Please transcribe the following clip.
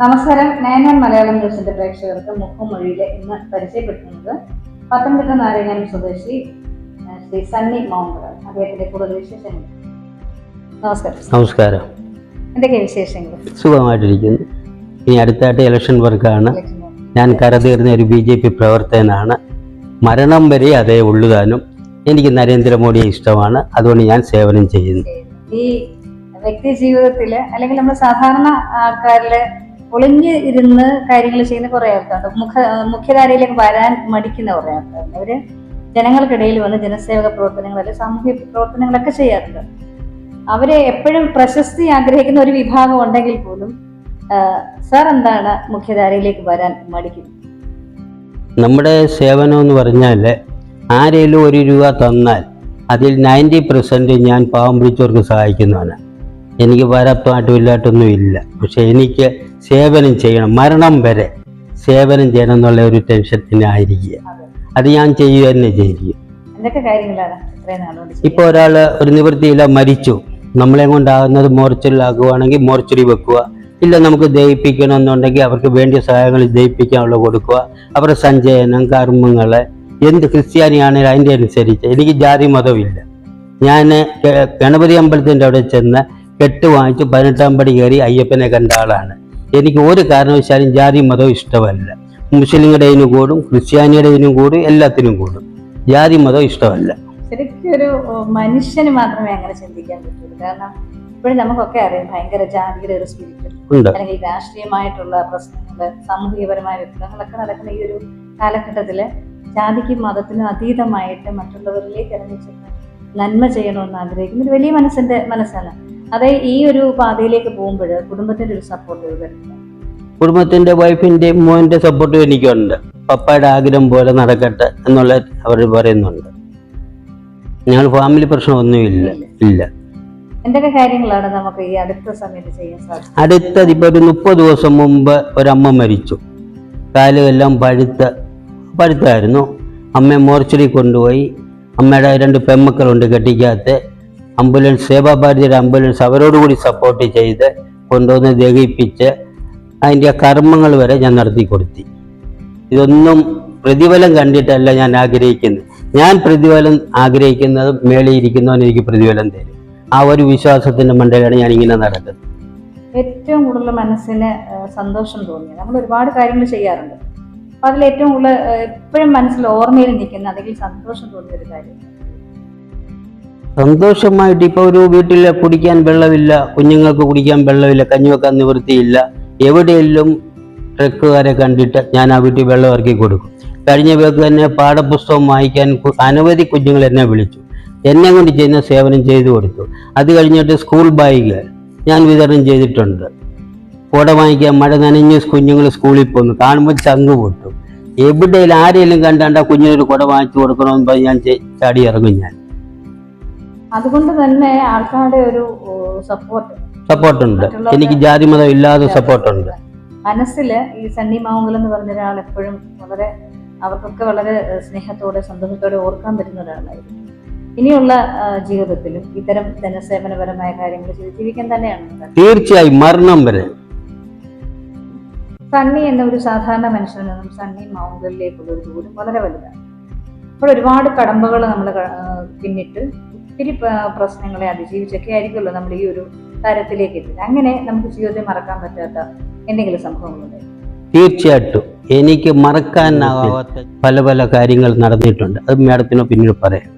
നമസ്കാരം. വൺ മലയാളം ന്യൂസിന്റെ പ്രേക്ഷകർക്ക് മുഖമൊഴിയിലെ ഇന്ന് പരിചയപ്പെടുത്തുന്നത് പത്തനംതിട്ട നാരായണൻ സ്വദേശി ശ്രീ സണ്ണി മോഹൻ അദ്ദേഹത്തിന്റെ കൂടുതൽ വിശേഷങ്ങൾ. നമസ്കാരം. നമസ്കാരം. എന്തൊക്കെ വിശേഷങ്ങൾ? സുഖമായിട്ടിരിക്കുന്നു. ഇനി അടുത്തായിട്ട് ഇലക്ഷൻ വർക്കാണ്. ഞാൻ കരതീർന്ന ഒരു ബി ജെ പി പ്രവർത്തകനാണ്. മരണം വരെ അതേ ഉള്ളുതാനും എനിക്ക് നരേന്ദ്രമോദിയെ ഇഷ്ടമാണ്. അതുകൊണ്ട് ഞാൻ സേവനം ചെയ്യുന്നു. ഈ വ്യക്തി ജീവിതത്തിൽ അല്ലെങ്കിൽ നമ്മൾ സാധാരണ ആൾക്കാരിൽ ഒളിഞ്ഞ് ഇരുന്ന് കാര്യങ്ങൾ ചെയ്യുന്ന കുറെ ആൾക്കാരുണ്ട്. മുഖ മുഖ്യധാരയിലേക്ക് വരാൻ മടിക്കുന്ന കുറെ ആൾക്കാരുണ്ട്. അവർ ജനങ്ങൾക്കിടയിൽ വന്ന് ജനസേവക പ്രവർത്തനങ്ങൾ അല്ലെങ്കിൽ സാമൂഹ്യ പ്രവർത്തനങ്ങളൊക്കെ ചെയ്യാറുണ്ട്. അവരെ എപ്പോഴും പ്രശസ്തി ആഗ്രഹിക്കുന്ന ഒരു വിഭാഗം ഉണ്ടെങ്കിൽ പോലും സാർ എന്താണ് മുഖ്യധാരയിലേക്ക് വരാൻ മടിക്കുന്നത്? നമ്മുടെ സേവനം എന്ന് പറഞ്ഞാൽ ആരെങ്കിലും ഒരു രൂപ തന്നാൽ അതിൽ നയന്റി പെർസെന്റ് ഞാൻ പാവം പിടിച്ചവർക്ക് സഹായിക്കുന്നതാണ് എനിക്ക് ഇല്ലായിട്ടൊന്നും ഇല്ല. പക്ഷെ എനിക്ക് സേവനം ചെയ്യണം മരണം വരെ സേവനം ചെയ്യണം എന്നുള്ള ഒരു ആയിരിക്കുക അത് ഞാൻ ചെയ്യുക തന്നെ ചെയ്യും. ഇപ്പോൾ ഒരാൾ ഒരു നിവൃത്തിയില്ല മരിച്ചു. നമ്മളെ കൊണ്ടാകുന്നത് മോർച്ചറിലാക്കുവാണെങ്കിൽ മോർച്ചറി വെക്കുക. ഇല്ല നമുക്ക് ദയിപ്പിക്കണം എന്നുണ്ടെങ്കിൽ അവർക്ക് വേണ്ടിയ സഹായങ്ങൾ ദയിപ്പിക്കാനുള്ള കൊടുക്കുക. അവരുടെ സഞ്ചയനം കർമ്മങ്ങൾ എന്ത് ക്രിസ്ത്യാനിയാണെങ്കിലും അതിന്റെ അനുസരിച്ച്. എനിക്ക് ജാതി മതമില്ല. ഞാൻ ഗണപതി അമ്പലത്തിന്റെ അവിടെ ചെന്ന് കെട്ട് വാങ്ങിച്ച് പതിനെട്ടാം പടി കയറി അയ്യപ്പനെ കണ്ട ആളാണ്. എനിക്ക് ഒരു കാരണവശാലും ജാതി മതവും ഇഷ്ടമല്ല. മുസ്ലിങ്ങളുടെ ഇതിനും കൂടും ക്രിസ്ത്യാനിയുടെ ഇതിനും കൂടും എല്ലാത്തിനും കൂടും. ജാതി മതവും ഇഷ്ടമല്ല. ശരിക്കും ഒരു മനുഷ്യന് മാത്രമേ അങ്ങനെ ചിന്തിക്കാൻ പറ്റുള്ളൂ കാരണം ഇപ്പോഴും നമുക്കൊക്കെ അറിയാം ഭയങ്കര ജാതിയുടെ ഒരു സ്പിരിറ്റ് അല്ലെങ്കിൽ രാഷ്ട്രീയമായിട്ടുള്ള പ്രശ്നങ്ങൾ സാമൂഹികപരമായ വിപ്ലവങ്ങളൊക്കെ നടക്കുന്ന ഈ ഒരു കാലഘട്ടത്തിൽ ജാതിക്കും മതത്തിനും അതീതമായിട്ട് മറ്റുള്ളവരിലേക്ക് ഇറങ്ങിച്ചെന്ന് നന്മ ചെയ്യണമെന്ന് ആഗ്രഹിക്കുന്ന ഒരു വലിയ മനസ്സിന്റെ മനസ്സാണ്. അതേ ഈ ഒരു പാതയിലേക്ക് പോകുമ്പോൾ കുടുംബത്തിന്റെ ഒരു സപ്പോർട്ട് കുടുംബത്തിന്റെ വൈഫിന്റെ മോന്റെ സപ്പോർട്ട് എനിക്കുണ്ട്. പപ്പയുടെ ആഗ്രഹം പോലെ നടക്കട്ടെ എന്നുള്ള അവർ പറയുന്നുണ്ട്. ഞങ്ങൾ ഫാമിലി പ്രശ്നമൊന്നുമില്ല ഇല്ല. എന്തൊക്കെ കാര്യങ്ങളാണ് നമുക്ക് ഈ അടുത്ത സമയത്ത് ചെയ്യാൻ സാധിക്കും അടുത്തത് ഇപ്പൊ ഒരു മുപ്പത് ദിവസം മുമ്പ് ഒരമ്മ മരിച്ചു. കാലുമെല്ലാം പഴുത്ത പഴുത്തായിരുന്നു. അമ്മയെ മോർച്ചറി കൊണ്ടുപോയി. അമ്മയുടെ രണ്ട് പെമ്മക്കളുണ്ട് കെട്ടിക്കകത്ത്. ആംബുലൻസ് സേവാഭാരതിയുടെ ആംബുലൻസ് അവരോടുകൂടി സപ്പോർട്ട് ചെയ്ത് കൊണ്ടുവന്ന് ദഹിപ്പിച്ച് അതിന്റെ കർമ്മങ്ങൾ വരെ ഞാൻ നടത്തി കൊടുത്തി. ഇതൊന്നും പ്രതിഫലം കണ്ടിട്ടല്ല ഞാൻ ആഗ്രഹിക്കുന്നത്. ഞാൻ പ്രതിഫലം ആഗ്രഹിക്കുന്നത് മേളിയിരിക്കുന്നവൻ എനിക്ക് പ്രതിഫലം തരും. ആ ഒരു വിശ്വാസത്തിന്റെ മണ്ടയിലാണ് ഞാൻ ഇങ്ങനെ നടക്കുന്നത്. ഏറ്റവും കൂടുതൽ മനസ്സിന് സന്തോഷം തോന്നിയത്. നമ്മൾ ഒരുപാട് കാര്യങ്ങൾ ചെയ്യാറുണ്ട്. അപ്പൊ അതിൽ ഏറ്റവും കൂടുതൽ എപ്പോഴും മനസ്സിൽ ഓർമ്മയിൽ നിൽക്കുന്ന അല്ലെങ്കിൽ സന്തോഷം തോന്നിയ ഒരു കാര്യം. സന്തോഷമായിട്ട് ഇപ്പോൾ ഒരു വീട്ടിൽ കുടിക്കാൻ വെള്ളമില്ല കുഞ്ഞുങ്ങൾക്ക് കുടിക്കാൻ വെള്ളമില്ല കഞ്ഞി വെക്കാൻ നിവൃത്തിയില്ല എവിടെയെങ്കിലും ട്രക്കുകാരെ കണ്ടിട്ട് ഞാൻ ആ വീട്ടിൽ വെള്ളം ഇറക്കി കൊടുക്കും. കഴിഞ്ഞ വേക്ക് തന്നെ പാഠപുസ്തകം വായിക്കാൻ അനവധി കുഞ്ഞുങ്ങൾ എന്നെ വിളിച്ചു. എന്നെ കൊണ്ട് ചെയ്യുന്ന സേവനം ചെയ്തു കൊടുത്തു. അത് കഴിഞ്ഞിട്ട് സ്കൂൾ ബാഗ് ഞാൻ വിതരണം ചെയ്തിട്ടുണ്ട്. കുട വാങ്ങിക്കാൻ മഴ നനഞ്ഞ് കുഞ്ഞുങ്ങൾ സ്കൂളിൽ പോന്നു. കാണുമ്പോൾ ചങ്ക് പൊട്ടും. എവിടെയെങ്കിലും ആരെങ്കിലും കണ്ടാണ്ട് ആ കുഞ്ഞിനൊരു കുട വാങ്ങിച്ചു കൊടുക്കണമെന്ന് പറഞ്ഞ് ഞാൻ ചാടി ഇറങ്ങും ഞാൻ. അതുകൊണ്ട് തന്നെ ആൾക്കാരുടെ ഒരു സപ്പോർട്ട് സപ്പോർട്ടുണ്ട് എനിക്ക് ജാതി മതം ഇല്ലാതെ സപ്പോർട്ടുണ്ട് മനസ്സിൽ ഈ സണ്ണി മാവുങ്കൽ എന്ന് പറഞ്ഞ ഒരാൾ എപ്പോഴും വളരെ അവർക്കൊക്കെ വളരെ സ്നേഹത്തോടെ സന്തോഷത്തോടെ ഓർക്കാൻ പറ്റുന്ന ഒരാളായിരുന്നു. ഇനിയുള്ള ജീവിതത്തിലും ഇത്തരം ധനസേവനപരമായ കാര്യങ്ങൾ ചെയ്ത് ജീവിക്കാൻ തന്നെയാണ്. തീർച്ചയായും മരണം വരെ. സണ്ണി എന്ന ഒരു സാധാരണ മനുഷ്യനിൽ നിന്നും സണ്ണി മൗങ്കലിലേക്കുള്ള ഒരു ദൂരം വളരെ വലുതാണ്. അപ്പോൾ ഒരുപാട് കടമ്പകൾ നമ്മൾ പിന്നിട്ട് ഒത്തിരി പ്രശ്നങ്ങളെ അതിജീവിച്ചൊക്കെ ആയിരിക്കുമല്ലോ നമ്മൾ ഈ ഒരു തരത്തിലേക്ക് എത്തുന്നത് അങ്ങനെ നമുക്ക് ജീവിതത്തെ മറക്കാൻ പറ്റാത്ത എന്തെങ്കിലും സംഭവങ്ങളുണ്ട്? തീർച്ചയായിട്ടും. എനിക്ക് മറക്കാനാവാത്ത പല പല കാര്യങ്ങൾ നടന്നിട്ടുണ്ട്. അത് മാഡത്തിനോ പിന്നീട് പറയാം.